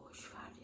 Boş ver.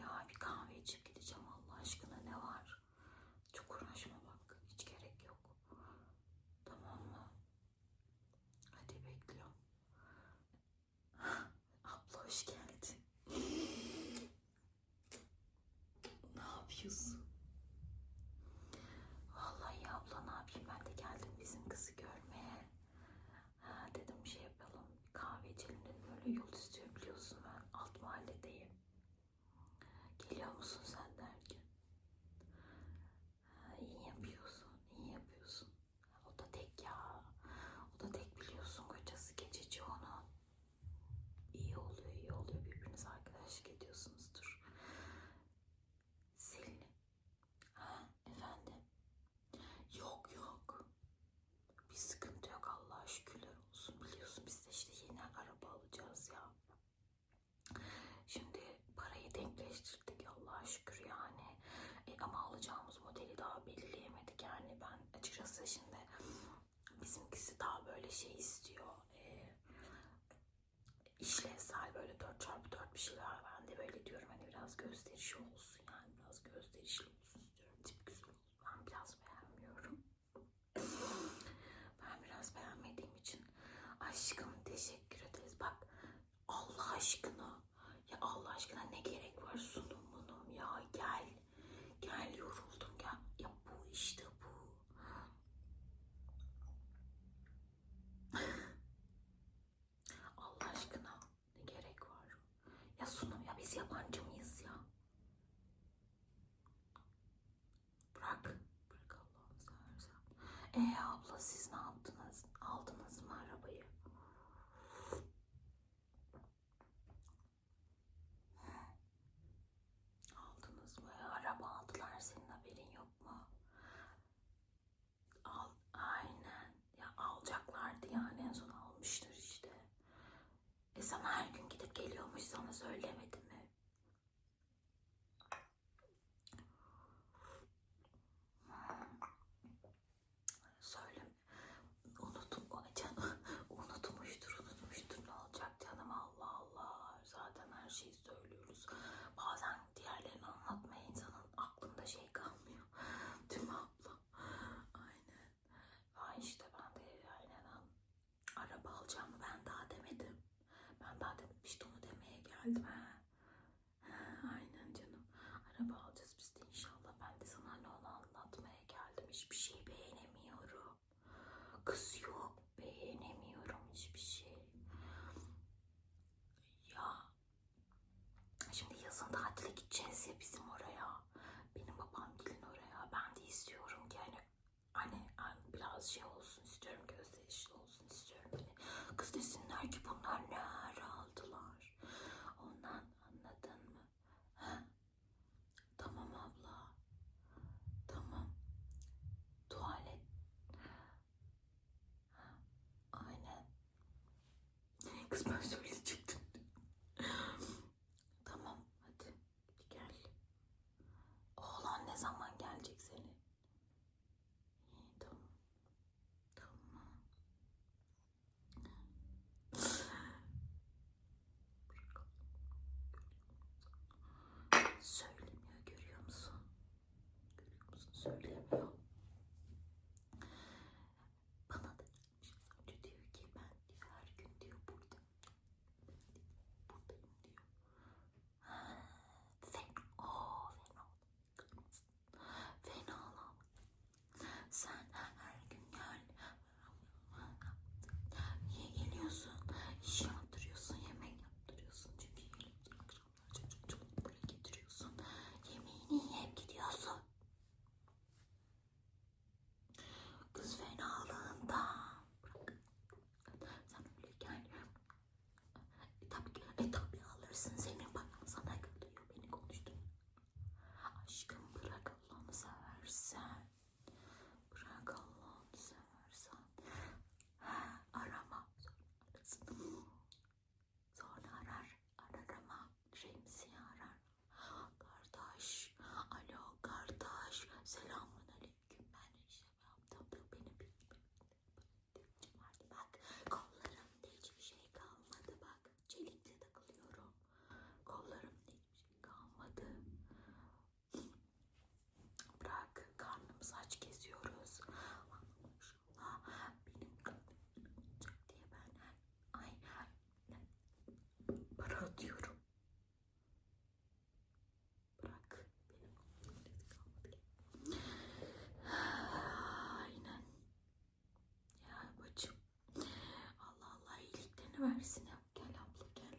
Bizimkisi daha böyle şey istiyor. E, işlevsel böyle 4x4 bir şeyler. Ben de böyle diyorum hani biraz gösterişli olsun yani biraz gösterişli olsun diyorum. Tip güzel olsun. Ben biraz beğenmiyorum. ben biraz beğenmediğim için aşkım teşekkür ederiz. Bak Allah aşkına ya Allah aşkına ne gerek yabancı mıyız ya? Bırak. Bırak Allah'ını seversen. Ee abla siz ne yaptınız? Aldınız mı arabayı? Aldınız mı? Araba aldılar senin haberin yok mu? Al, aynen. Ya alacaklardı yani en son almıştır işte. E sana her gün gidip geliyormuş sana söylemedi. çorap alacağım ben daha demedim. Ben daha demedim onu demeye geldim. Ha. Kız ben söyleyecektim. tamam hadi gel. Oğlan ne zaman gelecek senin? İyi tamam. Tamam. Söylemiyor görüyor musun? Görüyor musun? Söyle. ver Sinem. Gel abla gel.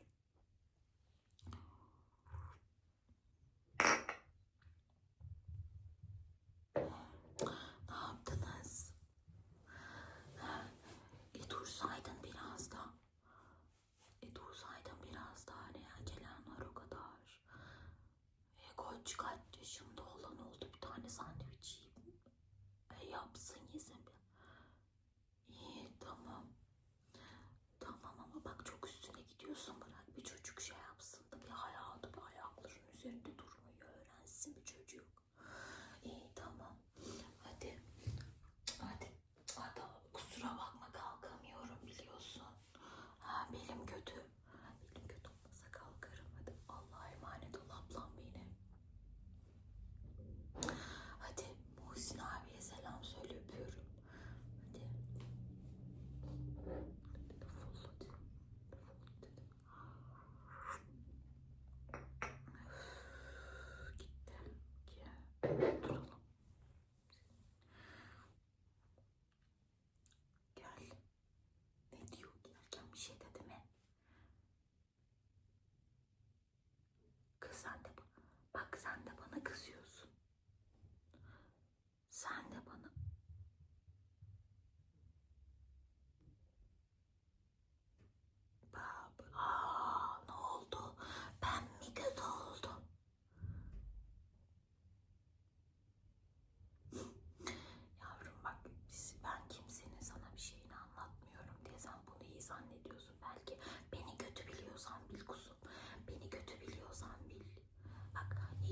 Ne yaptınız? E dursaydın biraz da. E dursaydın biraz daha. Hani ne acelen var o kadar. E koç kaç yaşında olan oldu bir tane sandviç.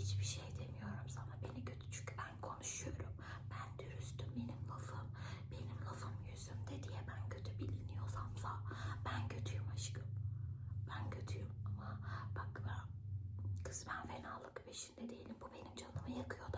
Hiçbir şey demiyorum sana. Beni kötü çünkü ben konuşuyorum. Ben dürüstüm. Benim lafım, benim lafım yüzümde diye ben kötü biliniyorsamsa ben kötüyüm aşkım. Ben kötüyüm ama bak ben kız ben fenalık peşinde değilim. Bu benim canımı yakıyor